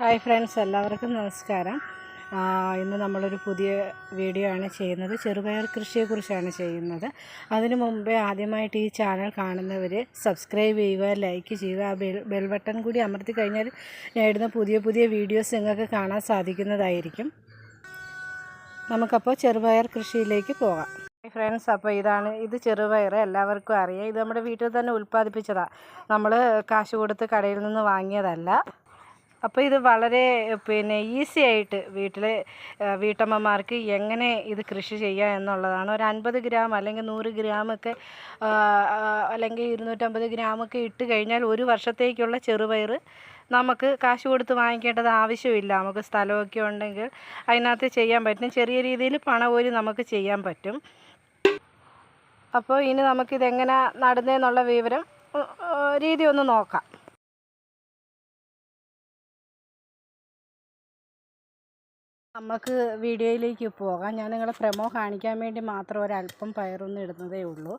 Hi friends എല്ലാവർക്കും നമസ്കാരം. ഇന്ന് നമ്മളൊരു പുതിയ വീഡിയോ ആണ് ചെയ്യുന്നത്. ചെറുപയർ കൃഷിയെക്കുറിച്ചാണ് ചെയ്യുന്നത്. അതിനു മുമ്പേ ആദ്യമായിട്ട് ഈ ചാനൽ കാണുന്നവർ സബ്സ്ക്രൈബ് ചെയ്യുക ലൈക്ക് ചെയ്യുക ആ ബെൽ ബെൽ ബട്ടൺ കൂടി അമർത്തി കഴിഞ്ഞാൽ ഞാൻ പുതിയ പുതിയ വീഡിയോസ് നിങ്ങൾക്ക് കാണാൻ സാധിക്കുന്നതായിരിക്കും. നമുക്കപ്പോൾ ചെറുപയർ കൃഷിയിലേക്ക് പോകാം. ഫ്രണ്ട്സ് അപ്പോൾ ഇതാണ് ഇത് ചെറുപയർ എല്ലാവർക്കും അറിയാം. ഇത് നമ്മുടെ വീട്ടിൽ തന്നെ ഉൽപ്പാദിപ്പിച്ചതാണ് നമ്മൾ കാശ് കൊടുത്ത് കടയിൽ നിന്ന് വാങ്ങിയതല്ല. അപ്പോൾ ഇത് വളരെ പിന്നെ ഈസി ആയിട്ട് വീട്ടിലെ വീട്ടമ്മമാർക്ക് എങ്ങനെ ഇത് കൃഷി ചെയ്യുക എന്നുള്ളതാണ്. ഒരു അൻപത് ഗ്രാം അല്ലെങ്കിൽ നൂറ് ഗ്രാമൊക്കെ അല്ലെങ്കിൽ ഇരുന്നൂറ്റമ്പത് ഗ്രാമൊക്കെ ഇട്ട് കഴിഞ്ഞാൽ ഒരു വർഷത്തേക്കുള്ള ചെറുപയർ നമുക്ക് കാശ് കൊടുത്ത് വാങ്ങിക്കേണ്ടത് ആവശ്യമില്ല. നമുക്ക് സ്ഥലമൊക്കെ ഉണ്ടെങ്കിൽ അതിനകത്ത് ചെയ്യാൻ പറ്റും. ചെറിയ രീതിയിൽ പണപോലും നമുക്ക് ചെയ്യാൻ പറ്റും. അപ്പോൾ ഇനി നമുക്കിതെങ്ങനെ നടന്നതെന്നുള്ള വിവരം രീതി ഒന്ന് നോക്കാം. നമുക്ക് വീഡിയോയിലേക്ക് പോകാം. ഞാൻ നിങ്ങളെ പ്രമോ കാണിക്കാൻ വേണ്ടി മാത്രം ഒരല്പം പയറൊന്നും ഇടുന്നതേ ഉള്ളൂ.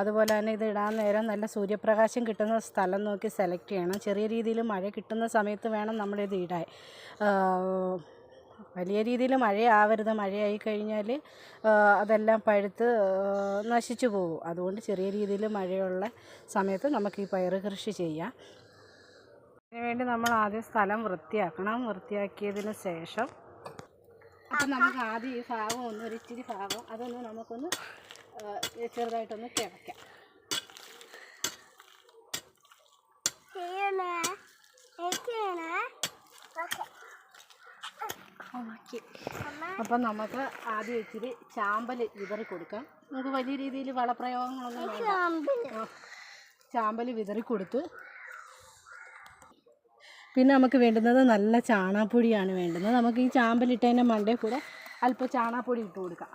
അതുപോലെ തന്നെ ഇത് ഇടാൻ നേരം നല്ല സൂര്യപ്രകാശം കിട്ടുന്ന സ്ഥലം നോക്കി സെലക്ട് ചെയ്യണം. ചെറിയ രീതിയിൽ മഴ കിട്ടുന്ന സമയത്ത് വേണം നമ്മളിത് ഇടാൻ. വലിയ രീതിയിൽ മഴയാവരുത്. മഴയായി കഴിഞ്ഞാൽ അതെല്ലാം പഴുത്ത് നശിച്ചു പോകും. അതുകൊണ്ട് ചെറിയ രീതിയിൽ മഴയുള്ള സമയത്ത് നമുക്ക് ഈ പയറ് കൃഷി ചെയ്യാം. അതിനുവേണ്ടി നമ്മൾ ആദ്യം സ്ഥലം വൃത്തിയാക്കണം. വൃത്തിയാക്കിയതിന് ശേഷം അപ്പം നമുക്ക് ആദ്യം ഈ ഭാഗം ഒന്ന് ഒരു ഇച്ചിരി ഭാഗം അതൊന്ന് നമുക്കൊന്ന് ചെറുതായിട്ടൊന്ന് കിടക്കാം അപ്പം നമുക്ക് ആദ്യം ഇച്ചിരി ചാമ്പൽ വിതറി കൊടുക്കാം. നമുക്ക് വലിയ രീതിയിൽ വളപ്രയോഗങ്ങളൊന്നും ചാമ്പൽ വിതറി കൊടുത്തു പിന്നെ നമുക്ക് വേണ്ടുന്നത് നല്ല ചാണാപ്പൊടിയാണ് വേണ്ടുന്നത്. നമുക്ക് ഈ ചാമ്പലിട്ടതിന്റെ മണ്ടേ കൂടെ അല്പം ചാണാപ്പൊടി ഇട്ട് കൊടുക്കാം.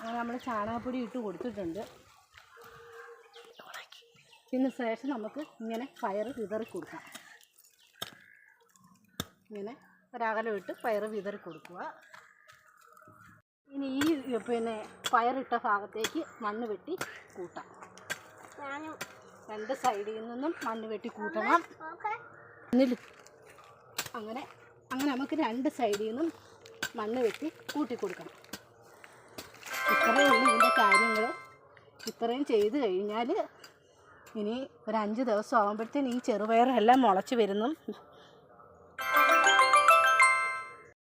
അങ്ങനെ നമ്മൾ ചാണകപ്പൊടി ഇട്ട് കൊടുത്തിട്ടുണ്ട്. പിന്നെ ശേഷം നമുക്ക് ഇങ്ങനെ പയറ് വിതറി കൊടുക്കാം. ഇങ്ങനെ ഒരകലം ഇട്ട് പയറ് വിതറി കൊടുക്കുക. പിന്നെ പയറിട്ട ഭാഗത്തേക്ക് മണ്ണ് വെട്ടി കൂട്ടാം. രണ്ട് സൈഡിൽ നിന്നും മണ്ണ് വെട്ടി കൂട്ടണം. അങ്ങനെ അങ്ങനെ നമുക്ക് രണ്ട് സൈഡിൽ നിന്നും മണ്ണ് വെട്ടി കൂട്ടി കൊടുക്കണം. ഇത്രയേ ഉള്ളൂ ഇതിന്റെ കാര്യങ്ങൾ ഇത്രയും ചെയ്ത് കഴിഞ്ഞാൽ ഇനി ഒരു അഞ്ച് ദിവസം ആകുമ്പോഴത്തേന് ഈ ചെറുപയറെല്ലാം മുളച്ച് വരുന്നു.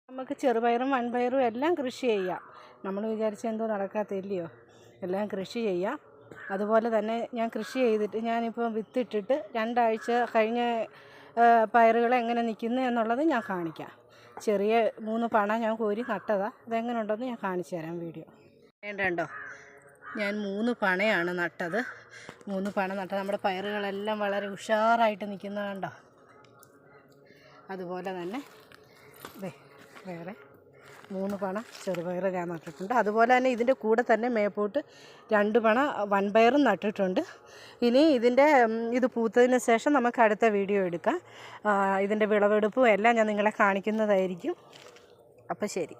നമുക്ക് ചെറുപയറും വൻപയറും എല്ലാം കൃഷി ചെയ്യാം. നമ്മൾ വിചാരിച്ച എന്തോ നടക്കാത്തില്ലയോ? എല്ലാം കൃഷി ചെയ്യാം. അതുപോലെ തന്നെ ഞാൻ കൃഷി ചെയ്തിട്ട് ഞാനിപ്പോൾ വിത്തിട്ടിട്ട് രണ്ടാഴ്ച കഴിഞ്ഞ പയറുകൾ എങ്ങനെ നിൽക്കുന്നു എന്നുള്ളത് ഞാൻ കാണിക്കാം. ചെറിയ മൂന്ന് പണ ഞാൻ കോരി നട്ടതാണ് അതെങ്ങനെ ഉണ്ടെന്ന് ഞാൻ കാണിച്ചു തരാം വീഡിയോ. വേണ്ടോ ഞാൻ മൂന്ന് പണയാണ് നട്ടത്. മൂന്ന് പണ നട്ടത് നമ്മുടെ പയറുകളെല്ലാം വളരെ ഉഷാറായിട്ട് നിൽക്കുന്നത് കണ്ടോ? അതുപോലെ തന്നെ വേറെ മൂന്ന് പണ ചെറുപയർ ഞാൻ നട്ടിട്ടുണ്ട്. അതുപോലെ തന്നെ ഇതിന്റെ കൂടെ തന്നെ മേപ്പോട്ട് രണ്ട് പണ വൻപയറും നട്ടിട്ടുണ്ട്. ഇനി ഇതിന്റെ ഇത് പൂത്തതിന് ശേഷം നമുക്ക് അടുത്ത വീഡിയോ എടുക്കാം. ഇതിന്റെ വിളവെടുപ്പും എല്ലാം ഞാൻ നിങ്ങളെ കാണിക്കുന്നതായിരിക്കും. അപ്പോൾ ശരി.